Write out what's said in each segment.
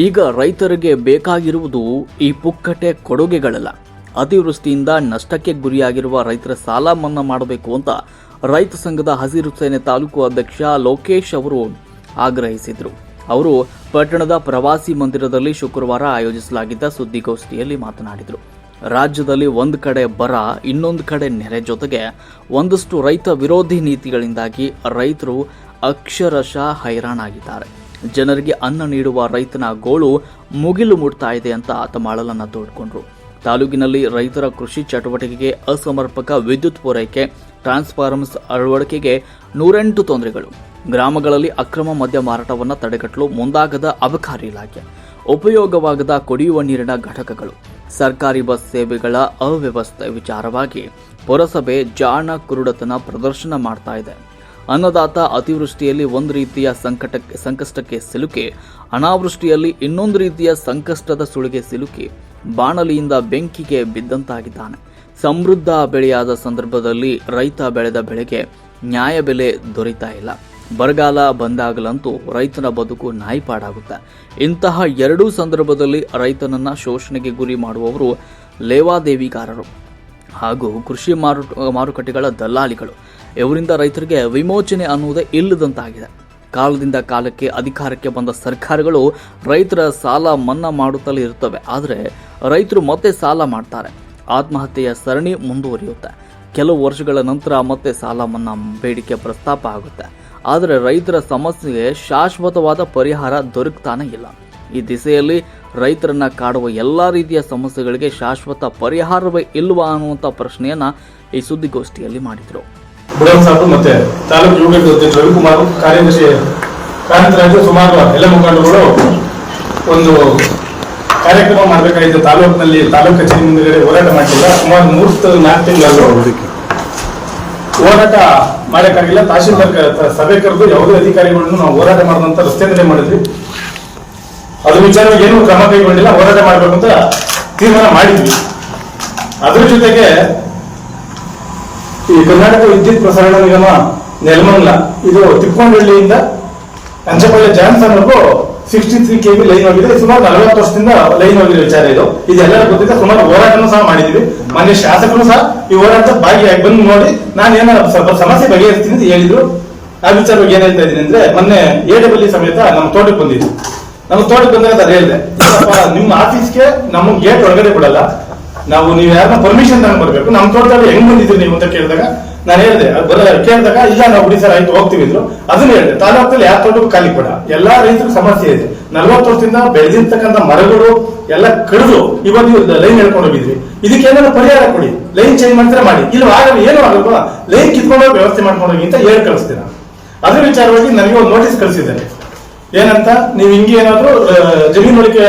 ಈಗ ರೈತರಿಗೆ ಬೇಕಾಗಿರುವುದು ಈ ಪುಕ್ಕಟೆ ಕೊಡುಗೆಗಳಲ್ಲ. ಅತಿವೃಷ್ಟಿಯಿಂದ ನಷ್ಟಕ್ಕೆ ಗುರಿಯಾಗಿರುವ ರೈತರ ಸಾಲ ಮನ್ನಾ ಮಾಡಬೇಕು ಅಂತ ರೈತ ಸಂಘದ ಹಸಿರು ಸೇನೆ ತಾಲೂಕು ಅಧ್ಯಕ್ಷ ಲೋಕೇಶ್ ಅವರು ಆಗ್ರಹಿಸಿದರು. ಅವರು ಪಟ್ಟಣದ ಪ್ರವಾಸಿ ಮಂದಿರದಲ್ಲಿ ಶುಕ್ರವಾರ ಆಯೋಜಿಸಲಾಗಿದ್ದ ಸುದ್ದಿಗೋಷ್ಠಿಯಲ್ಲಿ ಮಾತನಾಡಿದರು. ರಾಜ್ಯದಲ್ಲಿ ಒಂದು ಕಡೆ ಬರ, ಇನ್ನೊಂದು ಕಡೆ ನೆರೆ ಜೊತೆಗೆ ಒಂದಷ್ಟು ರೈತ ವಿರೋಧಿ ನೀತಿಗಳಿಂದಾಗಿ ರೈತರು ಅಕ್ಷರಶಃ ಹೈರಾಣಾಗಿದ್ದಾರೆ. ಜನರಿಗೆ ಅನ್ನ ನೀಡುವ ರೈತನ ಗೋಳು ಮುಗಿಲು ಮುಟ್ತಾ ಇದೆ ಅಂತ ಆತ ಮಾಳಲನ್ನ ತೋಡ್ಕೊಂಡ್ರು. ತಾಲೂಕಿನಲ್ಲಿ ರೈತರ ಕೃಷಿ ಚಟುವಟಿಕೆಗೆ ಅಸಮರ್ಪಕ ವಿದ್ಯುತ್ ಪೂರೈಕೆ, ಟ್ರಾನ್ಸ್ಫಾರ್ಮರ್ಸ್ ಅಳವಡಿಕೆಗೆ ನೂರೆಂಟು ತೊಂದರೆಗಳು. ಗ್ರಾಮಗಳಲ್ಲಿ ಅಕ್ರಮ ಮದ್ಯ ಮಾರಾಟವನ್ನು ತಡೆಗಟ್ಟಲು ಮುಂದಾಗದ ಅಬಕಾರಿ ಇಲಾಖೆ. ಉಪಯೋಗವಾಗದ ಕುಡಿಯುವ ನೀರಿನ ಘಟಕಗಳು. ಸರ್ಕಾರಿ ಬಸ್ ಸೇವೆಗಳ ಅವ್ಯವಸ್ಥೆ ವಿಚಾರವಾಗಿ ಪುರಸಭೆ ಜಾಣ ಕುರುಡತನ ಪ್ರದರ್ಶನ ಮಾಡ್ತಾ ಇದೆ. ಅನ್ನದಾತ ಅತಿವೃಷ್ಟಿಯಲ್ಲಿ ಒಂದು ರೀತಿಯ ಸಂಕಟಕ್ಕೆ ಸಂಕಷ್ಟಕ್ಕೆ ಸಿಲುಕಿ, ಅನಾವೃಷ್ಟಿಯಲ್ಲಿ ಇನ್ನೊಂದು ರೀತಿಯ ಸಂಕಷ್ಟದ ಸುಳಿಗೆ ಸಿಲುಕಿ, ಬಾಣಲಿಯಿಂದ ಬೆಂಕಿಗೆ ಬಿದ್ದಂತಾಗಿದ್ದಾನೆ. ಸಮೃದ್ಧ ಬೆಳೆಯಾದ ಸಂದರ್ಭದಲ್ಲಿ ರೈತ ಬೆಳೆದ ಬೆಳೆಗೆ ನ್ಯಾಯ ಬೆಲೆ ದೊರೀತಾ ಇಲ್ಲ. ಬರಗಾಲ ಬಂದಾಗಲಂತೂ ರೈತನ ಬದುಕು ನಾಯಿಪಾಡಾಗುತ್ತೆ. ಇಂತಹ ಎರಡೂ ಸಂದರ್ಭದಲ್ಲಿ ರೈತನನ್ನ ಶೋಷಣೆಗೆ ಗುರಿ ಮಾಡುವವರು ಲೇವಾದೇವಿಗಾರರು. ಹಾಗೂ ಕೃಷಿ ಮಾರು ಮಾರುಕಟ್ಟೆಗಳ ದಲ್ಲಾಳಿಗಳು. ಇವರಿಂದ ರೈತರಿಗೆ ವಿಮೋಚನೆ ಅನ್ನುವುದೇ ಇಲ್ಲದಂತಾಗಿದೆ. ಕಾಲದಿಂದ ಕಾಲಕ್ಕೆ ಅಧಿಕಾರಕ್ಕೆ ಬಂದ ಸರ್ಕಾರಗಳು ರೈತರ ಸಾಲ ಮನ್ನಾ ಮಾಡುತ್ತಲೇ ಇರುತ್ತವೆ. ಆದರೆ ರೈತರು ಮತ್ತೆ ಸಾಲ ಮಾಡ್ತಾರೆ. ಆತ್ಮಹತ್ಯೆಯ ಸರಣಿ ಮುಂದುವರಿಯುತ್ತೆ. ಕೆಲವು ವರ್ಷಗಳ ನಂತರ ಮತ್ತೆ ಸಾಲ ಮನ್ನಾ ಬೇಡಿಕೆ ಪ್ರಸ್ತಾಪ ಆಗುತ್ತೆ. ಆದರೆ ರೈತರ ಸಮಸ್ಯೆಗೆ ಶಾಶ್ವತವಾದ ಪರಿಹಾರ ದೊರಕ್ತಾನೆ ಇಲ್ಲ. ಈ ದಿಸೆಯಲ್ಲಿ ರೈತರನ್ನ ಕಾಡುವ ಎಲ್ಲ ರೀತಿಯ ಸಮಸ್ಯೆಗಳಿಗೆ ಶಾಶ್ವತ ಪರಿಹಾರವೇ ಇಲ್ವಾ ಅನ್ನುವಂಥ ಪ್ರಶ್ನೆಯನ್ನ ಈ ಸುದ್ದಿಗೋಷ್ಠಿಯಲ್ಲಿ ಮಾಡಿದರು. ಮತ್ತೆ ತಾಲೂಕು ರವಿಕುಮಾರ್ ಕಾರ್ಯದರ್ಶಿ ಕ್ರಾಂತಿರಾಜು ಸುಮಾರು ಎಲ್ಲ ಮುಖಂಡರುಗಳು ಒಂದು ಕಾರ್ಯಕ್ರಮ ಮಾಡಬೇಕಾಗಿತ್ತು ತಾಲೂಕಿನಲ್ಲಿ ತಾಲೂಕು ಕಚೇರಿ ಮುಂದೆ ಹೋರಾಟ ಮಾಡಿಲ್ಲ ಸುಮಾರು ಮೂರು ನಾಲ್ಕು ತಿಂಗಳು ಹೋರಾಟ ಮಾಡಕ್ಕಾಗಿಲ್ಲ. ತಹಶೀಲ್ದಾರ್ ಸಭೆ ಕರೆದು ಯಾವುದೇ ಅಧಿಕಾರಿಗಳನ್ನು ನಾವು ಹೋರಾಟ ಮಾಡುವಂತ ರಸ್ತೆ ಮಾಡಿದ್ವಿ. ವಿಚಾರವಾಗಿ ಏನು ಕ್ರಮ ಕೈಗೊಂಡಿಲ್ಲ ಹೋರಾಟ ಮಾಡಬೇಕು ಅಂತ ತೀರ್ಮಾನ ಮಾಡಿದ್ವಿ. ಅದ್ರ ಜೊತೆಗೆ ಈ ಕರ್ನಾಟಕ ವಿದ್ಯುತ್ ಪ್ರಸರಣ ನಿಗಮ ನೆಲಮಂಗ್ಲ, ಇದು ತಿಪ್ಪಕೊಂಡಹಳ್ಳಿಯಿಂದ Anchapalli ಜಾನ್ಸನ್ವರೆಗೂ sixty three K V line ಹೋಗಿದೆ. ಸುಮಾರು ನಲವತ್ತು ವರ್ಷದಿಂದ ಲೈನ್ ಹೋಗಿದೆ ವಿಚಾರ ಇದು. ಇದೆಲ್ಲರೂ ಗೊತ್ತಿದೆ, ಸುಮಾರು ಹೋರಾಟನೂ ಸಹ ಮಾಡಿದ್ವಿ. ಮಾನ್ಯ ಶಾಸಕರು ಸಹ ಈ ಹೋರಾಟ ಭಾಗಿಯಾಗಿ ಬಂದು ನೋಡಿ, ನಾನು ಏನೋ ಸ್ವಲ್ಪ ಸಮಸ್ಯೆ ಬಗೆಹರಿಸ್ತೀನಿ ಅಂತ ಹೇಳಿದ್ರು. ಆ ವಿಚಾರವಾಗಿ ಏನ್ ಹೇಳ್ತಾ ಇದ್ದೀನಿ ಅಂದ್ರೆ, ಮೊನ್ನೆ ಎ ಸಮೇತ ನಮ್ಮ ತೋಟಕ್ಕೆ ಬಂದಿದ್ರು ನಮ್ಮ ತೋಟಕ್ಕೆ ಬಂದಾಗ ಅದು ಹೇಳಿದೆ. ನಿಮ್ ಆಫೀಸ್ಗೆ ನಮಗೆ ಗೇಟ್ ಒಳಗಡೆ ಬಿಡಲ್ಲ ನಾವು ನೀವು ಯಾರನ್ನ ಪರ್ಮಿಷನ್ ತಗೊಂಡ್ ಬರ್ಬೇಕು. ನಮ್ಮ ತೋಟದಲ್ಲಿ ಹೆಂಗ್ ಬಂದಿದ್ರಿ ನೀವು ಅಂತ ಕೇಳಿದಾಗ ನಾನು ಹೇಳಿದೆ ಬರ, ಕೇಳಿದಾಗ, ಇಲ್ಲ, ನಾವು ಬಿಡಿ ಸರ್, ಆಯ್ತು, ಹೋಗ್ತೀವಿ ಇದ್ರು ಅದನ್ನ ಹೇಳಿದೆ, ತಾಲೂಕಲ್ಲಿ ಯಾರ ತೋಟಕ್ಕೂ ಖಾಲಿ ಕೊಡ. ಎಲ್ಲಾ ರೈತರ ಸಮಸ್ಯೆ ಇದೆ. ನಲ್ವತ್ತು ವರ್ಷದಿಂದ ಬೆಳೆದಿರ್ತಕ್ಕಂಥ ಮರಗಳು ಎಲ್ಲ ಕಡಿದು ಇವತ್ತು ಲೈನ್ ಹೇಳ್ಕೊಂಡು ಹೋಗಿದ್ವಿ ಇದಕ್ಕೆ ಏನಾದ್ರು ಪರಿಹಾರ ಕೊಡಿ. ಲೈನ್ ಚೇಂಜ್ ಮಾಡಿದ್ರೆ ಮಾಡಿ. ಇಲ್ಲ ಆಗಲ್ಲ, ಏನು ಆಗಲ್ವಾ? ಲೈನ್ ಕಿತ್ಕೊಂಡೋಗಿ ವ್ಯವಸ್ಥೆ ಮಾಡ್ಕೊಂಡು ಹೋಗಿ ಅಂತ ಹೇಳಿ ಕಳಿಸ್ತೀರಾ. ಅದ್ರ ವಿಚಾರವಾಗಿ ನನಗೆ ಒಂದು ನೋಟಿಸ್ ಕಳಿಸಿದ್ದಾರೆ. ಏನಂತ? ನೀವು ಹಿಂಗೆ ಏನಾದ್ರು ಜಮೀನುಗಳಿಗೆ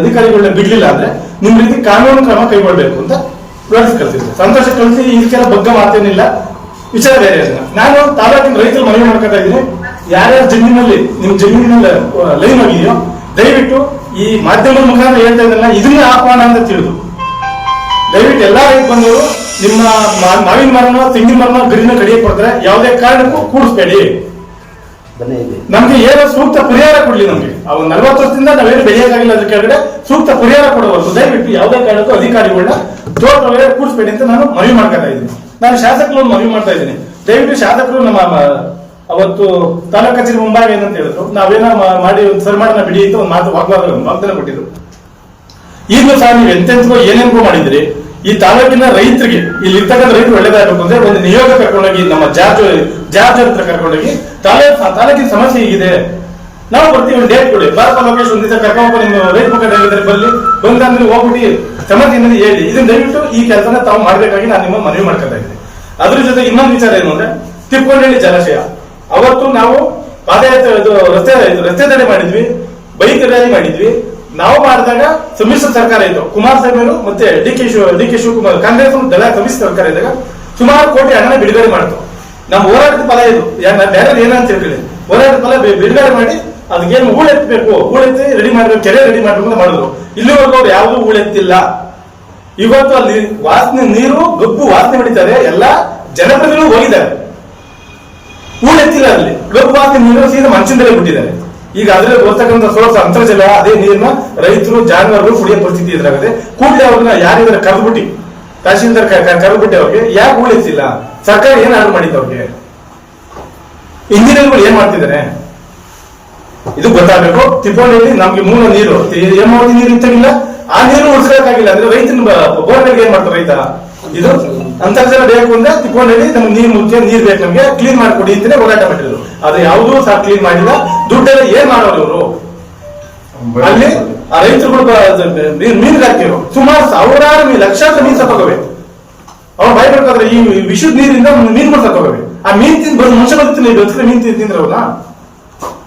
ಅಧಿಕಾರಿಗಳನ್ನ ಬಿಡ್ಲಿಲ್ಲ ಅಂದ್ರೆ ನಿಮ್ ರೀತಿ ಕಾನೂನು ಕ್ರಮ ಕೈಗೊಳ್ಬೇಕು ಅಂತ ನೋಟಿಸ್ ಕಳಿಸಿದ್ರು. ಸಂತೋಷ ಕಳಿಸಿ ಇದಕ್ಕೆಲ್ಲ ಬಗ್ಗ ಮಾತೇನಿಲ್ಲ. ವಿಚಾರ ಬೇರೆ ನಾನು ತಾಲೂಕಿನ ರೈತರು ಮನವಿ ಮಾಡ್ಕೊತಾ ಇದ್ದೀನಿ. ಯಾರ್ಯಾರ ಜಮೀನಲ್ಲಿ, ನಿಮ್ ಜಮೀನಿನಲ್ಲಿ ಲೈನ್ ಆಗಿದೆಯೋ ದಯವಿಟ್ಟು ಈ ಮಾಧ್ಯಮದ ಮುಖಾಂತರ ಹೇಳ್ತಾ ಇದ್ದಲ್ಲ ಇದನ್ನೇ ಆಹ್ವಾನ ಅಂತ ತಿಳಿದು. ದಯವಿಟ್ಟು ಎಲ್ಲಾ ರೈತ ಬಂದವರು ನಿಮ್ಮ ಮಾವಿನ ಮರನ, ತೆಂಗಿನ ಮರನ, ಗರಿನ ಕಡಿಯಕ್ಕೆ ಕೊಡ್ತಾರೆ. ಯಾವುದೇ ಕಾರಣಕ್ಕೂ ಕೂಡಿಸ್ಬೇಡಿ. ನಮ್ಗೆ ಏನೋ ಸೂಕ್ತ ಪರಿಹಾರ ಕೊಡ್ಲಿ ನಮ್ಗೆ. ಅವಾಗ ನಲ್ವತ್ತು ವರ್ಷದಿಂದ ನಾವೇನು ಬೆಳೆಯೋದಾಗಿಲ್ಲ ಅದ್ರ ಕೆಳಗಡೆ ಸೂಕ್ತ ಪರಿಹಾರ ಕೊಡಬಾರ್ದು ದಯವಿಟ್ಟು ಯಾವುದೇ ಕಾರಣಕ್ಕೂ ಅಧಿಕಾರಿಗಳನ್ನ ತೋಟ ಕೂಡಿಸ್ಬೇಡಿ ಅಂತ ನಾನು ಮನವಿ ಮಾಡ್ಕೊತಾ ಇದ್ದೀನಿ. ನಾನು ಶಾಸಕರು ಮನವಿ ಮಾಡ್ತಾ ಇದ್ದೀನಿ. ದಯವಿಟ್ಟು ಶಾಸಕರು ನಮ್ಮ ಅವತ್ತು ತಾಲೂಕು ಕಚೇರಿ ಮುಂಭಾಗ ಏನಂತ ಹೇಳಿದ್ರು. ನಾವೇನೋ ಮಾಡಿ ಒಂದು ಸರ್ಮಾಡನ ಬಿಡಿ ಅಂತ ಒಂದು ಮಾತು ವಾಗ್ವಾದ ವಾಗ್ದಾನ ಕೊಟ್ಟಿದ್ರು. ಈಗಲೂ ಸಹ ನೀವು ಎಂತೆಂತೋ ಏನೇನ್ಗೂ ಮಾಡಿದ್ರಿ. ಈ ತಾಲೂಕಿನ ರೈತರಿಗೆ ಇಲ್ಲಿ ಇರ್ತಕ್ಕಂಥ ರೈತರು ಒಳ್ಳೇದಾಗಬೇಕು ಅಂದ್ರೆ ಒಂದು ನಿಯೋಗ ಕರ್ಕೊಂಡೋಗಿ, ನಮ್ಮ ಜಾರ್ಜ್ ಜಾರ್ಜ್ ಹತ್ರ ಕರ್ಕೊಂಡೋಗಿ, ತಾಲೂಕ್ ತಾಲೂಕಿನ ಸಮಸ್ಯೆ ಹೀಗಿದೆ. ನಾವು ಬರ್ತೀವಿ, ಒಂದು ಡೇಟ್ ಕೊಡಿ. ಬಾರಪ್ಪ ಲೋಕೇಶ್ ಒಂದು ದಿವಸ ಕರ್ಕೊಂಡು ನಿಮ್ಮ ರೈತ ಮುಖಂಡ ಹೇಳಿದ್ರೆ ಬರಲಿ. ಬಂದಾದ್ಮೇಲೆ ಹೋಗ್ಬಿಟ್ಟು ಸಮಸ್ಯೆ ಏನಿದೆ ಹೇಳಿ. ಇದನ್ನ ದಯವಿಟ್ಟು ಈ ಕೆಲಸನ ತಾವು ಮಾಡ್ಬೇಕಾಗಿ ನಾನು ನಿಮ್ಮ ಮನವಿ ಮಾಡ್ಕೊತಾ ಇದ್ದೀನಿ. ಅದ್ರ ಜೊತೆ ಇನ್ನೊಂದು ವಿಚಾರ ಏನು ಅಂದ್ರೆ ತಿಪ್ಪಕೊಂಡಳ್ಳಿ ಜಲಾಶಯ. ಅವತ್ತು ನಾವು ಪಾದಯಾತ್ರೆ ರಸ್ತೆ ರಸ್ತೆ ತಡೆ ಮಾಡಿದ್ವಿ, ಬೈಕ್ ರ್ಯಾಲಿ ಮಾಡಿದ್ವಿ. ನಾವು ಮಾಡಿದಾಗ ಸಮ್ಮಿಶ್ರ ಸರ್ಕಾರ ಇತ್ತು. ಕುಮಾರಸ್ವಾಮಿ ಅವರು ಮತ್ತೆ D K Shiva D K Shivakumar, Congress ದಳ ಸಮ್ಮಿಶ್ರ ಸರ್ಕಾರ ಇದ್ದಾಗ ಸುಮಾರು ಕೋಟಿ ಹಣನ ಬಿಡುಗಡೆ ಮಾಡ್ತು. ನಮ್ಮ ಹೋರಾಟದ ಫಲ ಇದು. ಬೇರೆ ಏನಂತ ತಿಳ್ಕೊಳ್ಳಿ. ಹೋರಾಟದ ಫಲ ಬಿಡುಗಡೆ ಮಾಡಿ ಅದಕ್ಕೇನು ಹೂಳೆತ್ತಬೇಕು ಹೂಳೆತ್ತಿ ರೆಡಿ ಮಾಡಬೇಕು, ಕೆರೆ ರೆಡಿ ಮಾಡಬೇಕು ಅಂತ ಮಾಡಿದ್ರು. ಇಲ್ಲಿವರೆಗೂ ಅವ್ರು ಯಾವುದು ಹೂಳೆತ್ತಿಲ್ಲ ಇವತ್ತು ಅಲ್ಲಿ ವಾಸನೆ ನೀರು, ಗಬ್ಬು ವಾಸನೆ ಹೊಡಿತಾರೆ. ಎಲ್ಲ ಜನಪ್ರತಿನಿಧಿಗಳು ಹೋಗಿದ್ದಾರೆ. ಹೂಳೆತ್ತಿಲ್ಲ ಅಲ್ಲಿ. ಗಬ್ಬು ವಾಸನೆ ನೀರು ಸೀದಾ ಮಂಚಿಂದಲೇ ಬಿಟ್ಟಿದ್ದಾರೆ. ಈಗ ಅದ್ರಲ್ಲಿ ಬರ್ತಕ್ಕಂಥ ಸೋರ್ಸ್ ಅಂತರ್ಜಲ, ಅದೇ ನೀರನ್ನ ರೈತರು, ಜಾನುವಾರುಗಳು ಕುಡಿಯೋ ಪರಿಸ್ಥಿತಿ ಎದುರಾಗುತ್ತೆ ಕೂಡಲೇ ಅವ್ರನ್ನ ಯಾರಿದ್ರೆ ಕರೆದ್ಬಿಟ್ಟು. ತಹಶೀಲ್ದಾರ್ ಕರೆದ್ಬಿಟ್ಟೆ ಅವ್ರಿಗೆ ಯಾಕೆ ಉಳಿಸಿಲ್ಲ ಸರ್ಕಾರ ಏನ್ ಹಾಳು ಮಾಡಿದ್ದು ಅವ್ರಿಗೆ? ಇಂಜಿನಿಯರ್ಗಳು ಏನ್ ಮಾಡ್ತಿದ್ದಾರೆ? ಇದು ಗೊತ್ತಾಗಬೇಕು. ತಿಪ್ಪೋಣಿಯಲ್ಲಿ ನಮ್ಗೆ ಮೂಲ ನೀರು ಹೇಮಾವತಿ ನೀರು ಇಂತಾಗಿಲ್ಲ ಆ ನೀರು ಉಳಿಸ್ಬೇಕಾಗಿಲ್ಲ ಅಂದ್ರೆ ರೈತನ ಬೋರ್ನಲ್ಲಿ ಏನ್ ಮಾಡ್ತಾರೆ ರೈತ ಇದು ಅಂತರ್ಜಲ ಬೇಕು ಅಂದ್ರೆ ತಿಪ್ಪೋಣಿಯಲ್ಲಿ ನಮ್ಗೆ ನೀರು ಮುಖ್ಯ ನೀರ್ ಬೇಕು ನಮ್ಗೆ ಕ್ಲೀನ್ ಮಾಡ್ಕೊಡಿ ಅಂತಾನೆ ಹೋರಾಟ ಮಾಡಿದ್ರು ಆದ್ರೆ ಯಾವುದೂ ಸಹ ಕ್ಲೀನ್ ಮಾಡಿಲ್ಲ. ದುಡ್ಡೆಲ್ಲ ಏನ್ ಮಾಡೋರು ಅವರು? ಅಲ್ಲಿ ಆ ರೈತರುಗಳು ಮೀನು ಹಾಕಿರು ಸುಮಾರು ಸಾವಿರಾರು ಮೀನು ಲಕ್ಷಾಂತರ ಮೀನು ಸತ್ತೋಗವೆ. ಅವ್ರು ಭಯಪಡ್ಕಾದ್ರೆ ಈ ವಿಶುದ್ಧ ನೀರಿಂದ ಮೀನು ಸತ್ತೋಗವೆ. ಆ ಮೀನ್ ತಿಂದು ಬಂದು ಮನುಷ್ಯ ಬರ್ತೀನಿ ಬದುಕಿದ್ರೆ ಮೀನ್ ತಿಂದು ತಿಂದ್ರೆ ಅವ್ರನ್ನ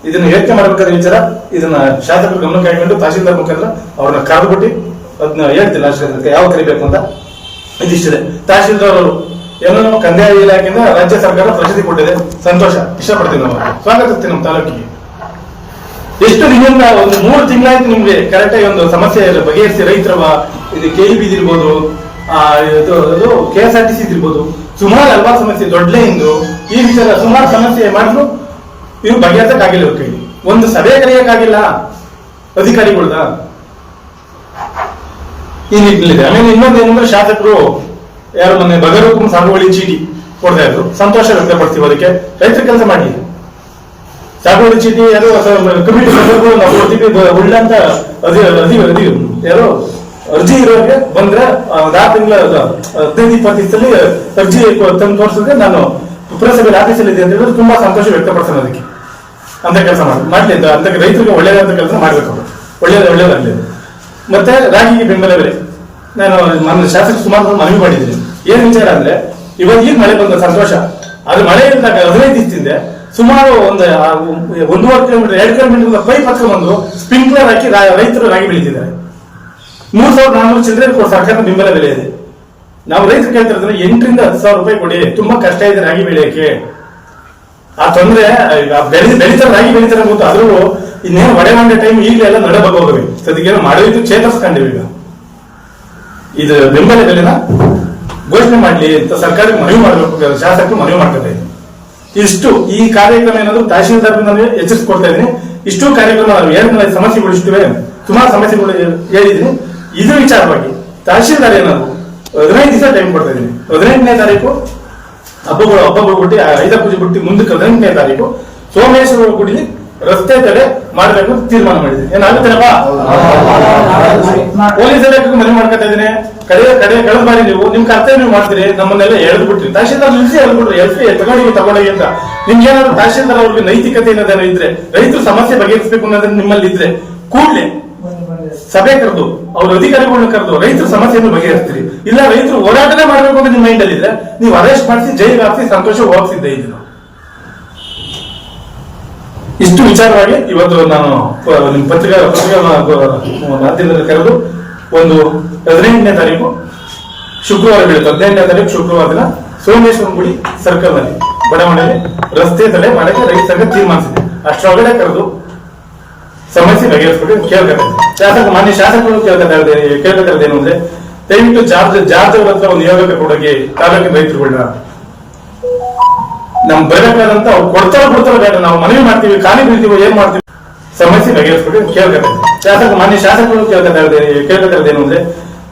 ಇದನ್ನ ಯೋಚನೆ ಮಾಡ್ಬೇಕಾದ್ರೆ ವಿಚಾರ. ಇದನ್ನ ಶಾಸಕರು ಗಮನಕ್ಕೆ ಹಾಕೊಂಡು ತಹಶೀಲ್ದಾರ್ ಮುಖಾಂತರ ಅವ್ರನ್ನ ಕಾದ್ಬಿಟ್ಟು ಅದನ್ನ ಹೇಳ್ತಿಲ್ಲ ಯಾವ ಕರಿಬೇಕು ಅಂತ? ಇದಿಷ್ಟಿದೆ ತಹಶೀಲ್ದಾರ್ ಅವರು ಏನೋ ಕಂದಾಯ ಇಲಾಖೆಯಿಂದ ರಾಜ್ಯ ಸರ್ಕಾರ ಪ್ರಶಸ್ತಿ ಕೊಟ್ಟಿದೆ. ಸಂತೋಷ. ಇಷ್ಟಪಡ್ತೀನಿ ನಾವು ಸ್ವಾಗತಿಸ್ತೀನಿ ನಮ್ಮ ತಾಲೂಕಿಗೆ. ಎಷ್ಟು ದಿನದಿಂದ, ಒಂದು ಮೂರು ತಿಂಗಳಾಯ್ತು ನಿಮ್ಗೆ ಕರೆಕ್ಟ್ ಆಗಿ ಒಂದು ಸಮಸ್ಯೆ ಬಗೆಹರಿಸಿ ರೈತರ ಇದು ಕೆ ಇ ಇದು, ಅದು K S R T C ಇರ್ಬೋದು ಸುಮಾರು ಹಲವಾರು ಸಮಸ್ಯೆ ದೊಡ್ಡಲೆಯಿಂದ ಈ ವಿಚಾರ ಸುಮಾರು ಸಮಸ್ಯೆ ಮಾಡಿದ್ರು ಇವು ಬಗೆಹರಿಸಕ್ಕಾಗಿಲ್ಲ ಕೈಲಿ. ಒಂದು ಸಭೆ ಕರೆಯಕ್ಕಾಗಿಲ್ಲ. ಅಧಿಕಾರಿಗಳ್ದ? ಈ ನಿಟ್ಟಿನಲ್ಲಿದೆ ಆಮೇಲೆ ಇನ್ನೊಂದು ಏನಂದ್ರೆ ಶಾಸಕರು ಯಾರು ಮೊನ್ನೆ ಬಗರಕ್ಕೂ ಸಾಗುವಳಿ ಚೀಟಿ ಕೊಡ್ತಾ ಇದ್ರು. ಸಂತೋಷ ವ್ಯಕ್ತಪಡಿಸ್ತೀವಿ ಅದಕ್ಕೆ. ರೈತರ ಕೆಲಸ ಮಾಡಿ. ಸಾಗುವಳಿ ಚೀಟಿ ಯಾರು ಕಮಿಟಿ ಸದಸ್ಯರು ನಾವು ಕೊಡ್ತೀವಿ. ಒಳ್ಳೆ ಅಧಿ ಯಾರು ಅರ್ಜಿ ಇರೋರಿಗೆ ಬಂದ್ರೆ ಆ, ಆರು ತಿಂಗಳ ಹದಿನೈದು ಇಪ್ಪತ್ತು ದಿವಸದಲ್ಲಿ ಅರ್ಜಿ ತಂದು ತೋರಿಸಿದ್ರೆ ನಾನು ಪುರಸಭೆ ಆಫೀಸಲ್ಲಿ ಇದೆ ಅಂತ ಹೇಳಿದ್ರೆ ತುಂಬಾ ಸಂತೋಷ ವ್ಯಕ್ತಪಡಿಸೋಣ ಅದಕ್ಕೆ. ಅಂತ ಕೆಲಸ ಮಾಡಿ ಮಾಡ್ಲಿ ಅಂತ. ಅಂತ ರೈತರಿಗೆ ಒಳ್ಳೇದಂತ ಕೆಲಸ ಮಾಡ್ಬೇಕು ಒಳ್ಳೆಯದ ಒಳ್ಳೇದು ಒಳ್ಳೇದಾಗ್ಲಿ. ಮತ್ತೆ ರಾಗಿಗೆ ಬೆಂಬಲ ಬೆಲೆ. ನಾನು ನನ್ನ ಶಾಸಕ ಸುಮಾರು ಮನವಿ ಮಾಡಿದ್ದೀನಿ. ಏನ್ ವಿಚಾರ ಅಂದ್ರೆ, ಇವಾಗ ಈಗ ಮಳೆ ಬಂದ ಸಂತೋಷ ಅದು ಮಳೆ ಇದ್ದಾಗ ಹದಿನೈದು ದಿವಸದಿಂದ ಸುಮಾರು ಒಂದು ಒಂದೂವರೆ ಕಿಲೋಮೀಟರ್, ಎರಡು ಕಿಲೋಮೀಟರ್ ಪೈಪ್ ಬಂದು ಸ್ಪ್ರಿಂಕ್ಲರ್ ಹಾಕಿ ರೈತರು ರಾಗಿ ಬೆಳೀತಿದ್ದಾರೆ. ಮೂರ್ ಸಾವಿರದ ನಾನ್ನೂರು ಚಿಲ್ಲರೆ ಕೊಡು ಸರ್ಕಾರ ಬೆಂಬಲ ಬೆಲೆ ಇದೆ. ನಾವು ರೈತರು ಕೇಳ್ತಾ ಇದ್ರೆ ಎಂಟರಿಂದ ಹತ್ತು ಸಾವಿರ ರೂಪಾಯಿ ಕೊಡಿ, ತುಂಬಾ ಕಷ್ಟ ಇದೆ ರಾಗಿ ಬೆಳೆಯಕ್ಕೆ. ಆ ತೊಂದರೆ ಬೆಳಿ ಬೆಳಿತಾರೆ, ರಾಗಿ ಬೆಳೀತಾರೆ ಗೊತ್ತು ಆದ್ರೂ ಇನ್ನೇನು ಒಡೆ ಮಂಡೆ ಟೈಮ್ ಈಗಲೇ ಎಲ್ಲ ನಡೆ ಹೋಗವೆ ಸದ್ಯಕ್ಕೆ ಮಾಡೋದು ಚೇತರಿಸ್ಕೊಂಡಿವಿ ಈಗ. ಇದು ಬೆಂಬಲ ಬೆಲೆನ ಘೋಷಣೆ ಮಾಡ್ಲಿ ಅಂತ ಸರ್ಕಾರಕ್ಕೆ ಮನವಿ ಮಾಡಬೇಕು ಶಾಸಕರು ಮನವಿ ಮಾಡ್ತದೆ ಇಷ್ಟು ಈ ಕಾರ್ಯಕ್ರಮ ಏನಾದ್ರು ತಹಶೀಲ್ದಾರ್ ನಾನು ಎಚ್ಚರಿಸ್ಕೊಡ್ತಾ ಇದ್ದೀನಿ. ಇಷ್ಟು ಕಾರ್ಯಕ್ರಮ ನಾವು ಏನ್ ಸಮಸ್ಯೆಗಳು ಇಷ್ಟುವೆ ಸುಮಾರು ಸಮಸ್ಯೆಗಳು ಹೇಳಿದ್ದೀನಿ. ಇದು ವಿಚಾರವಾಗಿ ತಹಶೀಲ್ದಾರ್ ಏನಾದ್ರು ಹದಿನೈದು ದಿವಸ ಟೈಮ್ ಕೊಡ್ತಾ ಇದ್ದೀನಿ. ಹದಿನೆಂಟನೇ ತಾರೀಕು ಹಬ್ಬಗಳು ಹಬ್ಬಗಳು ಬಿಟ್ಟು ಐದ ಪೂಜೆ ಬಿಟ್ಟು ಮುಂದಕ್ಕೆ ಹದಿನೆಂಟನೇ ತಾರೀಕು ಸೋಮೇಶ್ವರ ಗುಡಿಲಿ ರಸ್ತೆ ತಡೆ ಮಾಡಬೇಕು ತೀರ್ಮಾನ ಮಾಡಿದ್ದೀನಿ. ಏನಾಗುತ್ತೇನಪ್ಪ? ಪೊಲೀಸ್ ಇಲಾಖೆಗೂ ಮನವಿ ಮಾಡ್ಕೊತಾ ಇದ್ದೀನಿ. ಕಡೆ ಕಡೆ ಕಳೆದ ಬಾರಿ ನೀವು ನಿಮ್ ಕರ್ತವ್ಯ ನೀವು ಮಾಡ್ತೀರಿ. ನಮ್ಮನ್ನೆಲ್ಲ ಎಳೆದು ಬಿಟ್ರಿ ತಹಶೀಲ್ದಾರ್ ನಿಲ್ಸಿ ಎಳೆದು ಬಿಟ್ರಿ ಎಲ್ಸಿ ತಗೊಂಡಿ ತಗೊಂಡಿ ಅಂತ. ನಿಮ್ಗೆ ಏನಾದ್ರು ತಹಶೀಲ್ದಾರ್ ಅವ್ರಿಗೆ ನೈತಿಕತೆ ಅನ್ನೋದೇನೋ ಇದ್ರೆ, ರೈತರು ಸಮಸ್ಯೆ ಬಗೆಹರಿಸಬೇಕು ಅನ್ನೋದನ್ನ ನಿಮ್ಮಲ್ಲಿ ಇದ್ರೆ, ಕೂಡ್ಲೆ ಸಭೆ ಕರೆದು, ಅವ್ರ ಅಧಿಕಾರಿಗಳನ್ನ ಕರೆದು, ರೈತರ ಸಮಸ್ಯೆಯನ್ನು ಬಗೆಹರಿಸ್ತೀರಿ. ಇಲ್ಲ, ರೈತರು ಹೋರಾಟನೇ ಮಾಡಬೇಕು ಅಂತ ನಿಮ್ಮ ಮೈಂಡ್ ಅಲ್ಲಿ ಇದ್ರೆ, ನೀವು ಅರೆಸ್ಟ್ ಮಾಡಿಸಿ ಜೈಲಿಗೆ ಹಾಕಿಸಿ, ಸಂತೋಷ ಹೋಗ್ಸಿದ್ದೆ ಇದು ಇಷ್ಟು ವಿಚಾರವಾಗಿ ಇವತ್ತು ನಾನು ನಿಮ್ಮ ಪತ್ರಿಕಾ ಪತ್ರಿಕಾ ಮಾಧ್ಯಮದಲ್ಲಿ ಕರೆದು ಒಂದು ಹದಿನೆಂಟನೇ ತಾರೀಕು, ಶುಕ್ರವಾರ ಬೀಳುತ್ತೆ. ಹದಿನೆಂಟನೇ ತಾರೀಕು ಶುಕ್ರವಾರ ದಿನ ಸೋಮೇಶ್ವರ ಗುಡಿ ಸರ್ಕಲ್ನಲ್ಲಿ ಬಡಾವಣೆಯಲ್ಲಿ ರಸ್ತೆ ತಡೆ ಮಾಡಕ್ಕೆ ರೈತ ಸಂಘ ತೀರ್ಮಾನಿಸಿದೆ. ಅಷ್ಟರೊಳಗಡೆ ಕರೆದು ಸಮಸ್ಯೆ ಬಗೆಹರಿಸ್ಬಿಟ್ಟು ಕೇಳ್ಕೊತಾರೆ ಶಾಸಕ, ಮಾನ್ಯ ಶಾಸಕರು ಕೇಳ್ಕೊತಾ ಕೇಳ್ಕೊತಾ ಇರೋದೇನು ಅಂದ್ರೆ, ದಯವಿಟ್ಟು ಜಾರ್ಜ್ ಜಾರ್ಜ್ ಹತ್ರ ಒಂದು ಯೋಗಕ್ಕೆ ಕೊಡೋಕೆ ತಾಲೂಕಿನ ರೈತರುಗಳನ್ನ ನಮ್ ಬರಬೇಕಾದಂತ ಅವ್ರು ಕೊಡ್ತಾರ ಕೊಡ್ತಾರ ಬೇಡ, ನಾವು ಮನವಿ ಮಾಡ್ತೀವಿ, ಖಾಲಿ ಬೀಳ್ತೀವಿ, ಏನ್ ಮಾಡ್ತೀವಿ, ಸಮಸ್ಯೆ ಬಗೆಹರಿಸ್ಬಿಟ್ಟು ಕೇಳ್ಬೇಕು ಶಾಸಕ, ಮಾನ್ಯ ಶಾಸಕರು ಕೇಳ್ಕೊತಾ ಕೇಳ್ಕೊತಾ ಇರೋದೇನು ಅಂದ್ರೆ,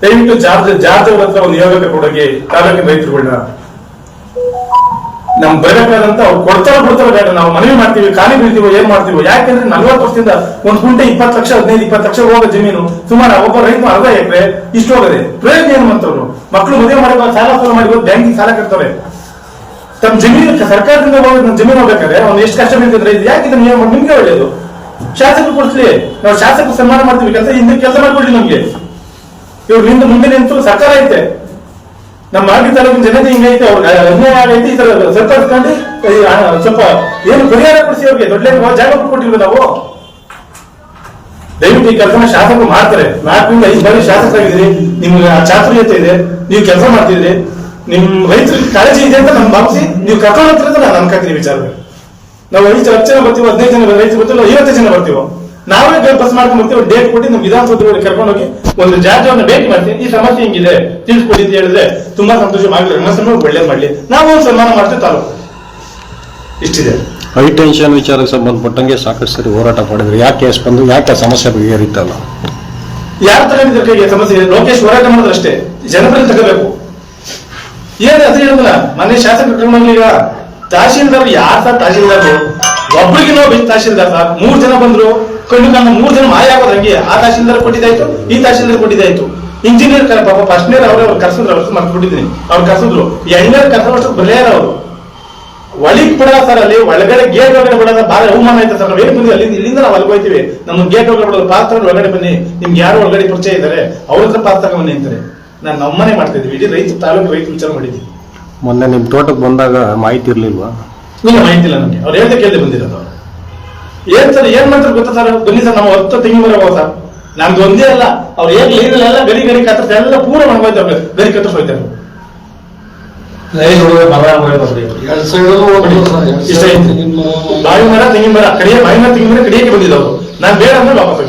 ದಯವಿಟ್ಟು ಜಾರ್ಜ್ ಜಾರ್ಜ್ ಹತ್ರ ಒಂದು ಯೋಗಕ್ಕೆ ಕೊಡೋಕೆ ತಾಲೂಕಿನ ರೈತರುಗಳನ್ನ ನಮ್ ಬರಬೇಕಾದಂತ ಅವ್ರು ಕೊಡ್ತಾರ ಕೊಡ್ತಾರ ಬೇಡ, ನಾವು ಮನವಿ ಮಾಡ್ತೀವಿ, ಖಾಲಿ ಬೀಳ್ತೀವಿ, ಏನ್ ಮಾಡ್ತೀವಿ, ಯಾಕೆಂದ್ರೆ ನಲ್ವತ್ತು ವರ್ಷದಿಂದ ಒಂದ್ ಗುಂಟೆ ಇಪ್ಪತ್ತು ಲಕ್ಷ, ಹದಿನೈದು, ಇಪ್ಪತ್ತು ಲಕ್ಷ ಹೋಗೋ ಜಮೀನು, ಸುಮಾರು ಒಬ್ಬ ರೈತ ಅರ್ಧ ಎಕರೆ, ಇಷ್ಟು ಹೋಗದೆ. ಪ್ರಯೋಜನ ಏನು ಅಂತವ್ರು? ಮಕ್ಕಳು ಮದುವೆ ಮಾಡಿ ಸಾಲ ಸಾಲ ಮಾಡಿ, ಬ್ಯಾಂಕಿಗೆ ಸಾಲ ಕಟ್ತಾರೆ ತಮ್ಮ ಜಮೀನು, ಸರ್ಕಾರದಿಂದ ನಮ್ಮ ಜಮೀನು ಹೋಗ್ಬೇಕಾದ್ರೆ ಅವ್ನು ಎಷ್ಟು ಕಷ್ಟ ಬೀಳ್ತಿದ್ರೆ ಇದು ಯಾಕೆ ಇದನ್ನ ನಿಯಮ ನಿಮ್ಗೆ ಒಳ್ಳೇದು. ಶಾಸಕರು ಕೊಡ್ಸ್ಲಿ. ನಾವು ಶಾಸಕರು ಸನ್ಮಾನ ಮಾಡ್ತೀವಿ ಕೆಲಸ ಹಿಂದೆ ಕೆಲಸ ಮಾಡ್ಕೊಡ್ಲಿ ನಮ್ಗೆ. ಇವ್ರು ನಿಂದ ಮುಂದೆ ನಿಂತು ಸರ್ಕಾರ ಐತೆ. ನಮ್ಮ ಮಾರ್ಗಿ ತಾಲೂಕಿನ ಜನತೆ ಹಿಂಗೈತೆ ಅವ್ರು ಅನ್ಯಾಯ ಆಗೈತೆ, ಈ ತರ ಸರ್ಕಾರ ಕಂಡು ಸ್ವಲ್ಪ ಏನು ಪರಿಹಾರ ಕೊಡಿಸಿ ಅವ್ರಿಗೆ? ದೊಡ್ಡ ಜಾಗ ಕೊಟ್ಟಿಲ್ವ ನಾವು? ದಯವಿಟ್ಟು ಈ ಕೆಲಸನ ಶಾಸಕರು ಮಾಡ್ತಾರೆ. ನಾಲ್ಕರಿಂದ ಐದು ಬಾರಿ ಶಾಸಕರಾಗಿದ್ರಿ ನಿಮ್ಗೆ ಚಾತುರ್ಯತೆ ಇದೆ. ನೀವು ಕೆಲಸ ಮಾಡ್ತಿದ್ರಿ ನಿಮ್ ರೈತರಿಗೆ ಕಾಳಜಿ ಇದೆ ಅಂತ ನಮ್ಗೆ ಭಾವಿಸಿ ನೀವು ಕರ್ಕೊಂಡು ಹೋಗ್ತೀರ ಅಂತ ನಾನು ಅನ್ಕೋತೀನಿ ವಿಚಾರ ನಾವು ಐದು ಹತ್ತು ಜನ ಬರ್ತೀವಿ ಹದಿನೈದು ಜನ ರೈತರು ಬರ್ತೀವಿ ಐವತ್ತು ಜನ ಬರ್ತೀವಿ ನಾವೇ ಬಸ್ ಮಾಡ್ಕೊಂಡು ಬರ್ತೀವಿ ಡೇಟ್ ಕೊಟ್ಟು ನಮ್ಮ ವಿಧಾನಸೌಧ ಕರ್ಕೊಂಡು ಹೋಗಿ ಒಂದು ಜಾಗವನ್ನು ಭೇಟಿ ಮಾಡ್ತೀವಿ. ಈ ಸಮಸ್ಯೆ ಹಿಂಗಿದೆ ತಿಳಿಸ್ಕೊಡಿ ಅಂತ ಹೇಳಿದ್ರೆ ತುಂಬಾ ಸಂತೋಷ ಮಾಡ್ಲಿ ನಮ್ಮ ಒಳ್ಳೇದು ಮಾಡಲಿ. ನಾವು ಒಂದು ಸನ್ಮಾನ ಮಾಡ್ತೀವಿ ತಾಲೂಕು. ಇಷ್ಟಿದೆ. ಹೈ ಟೆನ್ಷನ್ ವಿಚಾರಕ್ಕೆ ಸಂಬಂಧಪಟ್ಟಂಗೆ ಸಾಕಷ್ಟು ಸರಿ ಹೋರಾಟ ಮಾಡಿದ್ರು. ಯಾಕೆ ಕೇಸ್ ಬಂದು ಯಾಕೆ ಸಮಸ್ಯೆ ಬಗೆಹರಿತಲ್ಲ? ಯಾರ ತರ ಕೈಗೆ ಸಮಸ್ಯೆ? ಲೋಕೇಶ್ ಹೋರಾಟ ಮಾಡಿದ್ರೆ ಅಷ್ಟೇ. ಜನಪ್ರತಿ ತಗೋಬೇಕು. ಏನ್ ಅದು ಹೇಳಿದ್ರ ಮನೆ ಶಾಸಕ ಈಗ ತಹಶೀಲ್ದಾರ್ ಯಾರ ಸರ್ ತಹಶೀಲ್ದಾರ್ ಒಬ್ರಿಗೆ ನಾವು ತಹಶೀಲ್ದಾರ್ ಸರ್. ಮೂರ್ ಜನ ಬಂದ್ರು, ಕಣ್ಣು ಕಣ್ಣು ಮೂರ್ ಜನ ಮಾಯ ಆಗೋದು ಹಂಗೆ. ಆ ತಹಶೀಲ್ದಾರ್ ಕೊಟ್ಟಿದ್ದಾಯ್ತು, ಈ ತಹಶೀಲ್ದಾರ್ ಕೊಟ್ಟಿದ್ದಾಯ್ತು. ಇಂಜಿನಿಯರ್ ಪಾಪ ಫಸ್ಟ್ ಇಯರ್ ಅವ್ರೆ ಅವ್ರು ಕರ್ಸಿದ್ರು, ಅವ್ರು ಮರ್ತು ಬಿಟ್ಟಿದ್ದೀನಿ ಅವ್ರು ಕರ್ಸಿದ್ರು. ಎಣ್ಣೆ ಕರ್ಸೋಷ್ಟು ಬರೆಯಾರ ಅವರು. ಒಳಗ್ ಬಿಡಲ್ಲ ಸರ್ ಅಲ್ಲಿ, ಒಳಗಡೆ ಗೇಟ್ ಒಳಗಡೆ ಬಿಡೋದ ಬಾಳ ಅವಮಾನ ಆಯ್ತು ಸರ್. ಏನ್ ಬಂದ್ವಿ ಅಲ್ಲಿ? ಇಲ್ಲಿಂದ ನಾವು ಅಲ್ಲಿ ಹೋಯ್ತೀವಿ. ನಮ್ಮ ಗೇಟ್ ಒಳಗಡೆ ಬಿಡೋದು ಪಾತ್ರ ಒಳಗಡೆ ಬನ್ನಿ. ನಿಮ್ಗೆ ಯಾರು ಒಳಗಡೆ ಪರಿಚಯ ಇದ್ದಾರೆ ಅವ್ರ ಹತ್ರ ತಗೊಂಡ್ ಬನ್ನಿ ಅಂತಾರೆ. ನಾನು ನಮ್ಮನೆ ಮಾಡ್ತಾ ಇದ್ದೀವಿ ಇಡೀ ರೈತ ತಾಲೂಕು ರೈತ ವಿಚಾರ ಮಾಡಿದ್ವಿ ಮೊನ್ನೆ ನಿಮ್ಮ ತೋಟಕ್ಕೆ ಬಂದಾಗ ಮಾಹಿತಿ ಇರಲಿಲ್ವಾ? ಇಲ್ಲ ಮಾಹಿತಿ ಇಲ್ಲ ನಮ್ಗೆ. ಅವ್ರು ಹೇಳ್ದೆ ಕೇಳ್ದೆ ಬಂದಿರೋದು ಅವ್ರು. ಏನ್ ಸರ್ ಏನ್ ಮಾಡ್ತಾರೆ ಗೊತ್ತಾ ಸರ್? ಬನ್ನಿ ಸರ್ ನಾವು ಹತ್ತು ತೆಂಗಿನ ಮರ ಹೋಗ ಸರ್. ನಮ್ದು ಒಂದೇ ಅಲ್ಲ. ಅವ್ರು ಏನ್ ಲೈನ್ ಎಲ್ಲ ಗಡಿ ಗಡಿ ಕತ್ತರಿಸಿ ಎಲ್ಲ ಪೂರ ಮಾಡ್ಕೊಯ್ತಾರೆ ಗಡಿ ಕತ್ತರಿಸಿ ಹೋಯ್ತಾರೆ ಬಾಯಿ ಮರ ತೆಂಗಿನ ಮರ ಕಡಿಯ ಬಾಯಿ ಮರ ತೆಂಗಿನ ಮರ ಕಡಿಯಕ್ಕೆ ಬಂದಿದ್ದವ್ರು ನಾನು ಬೇಡ ಅಂದ್ರೆ ವಾಪಸ್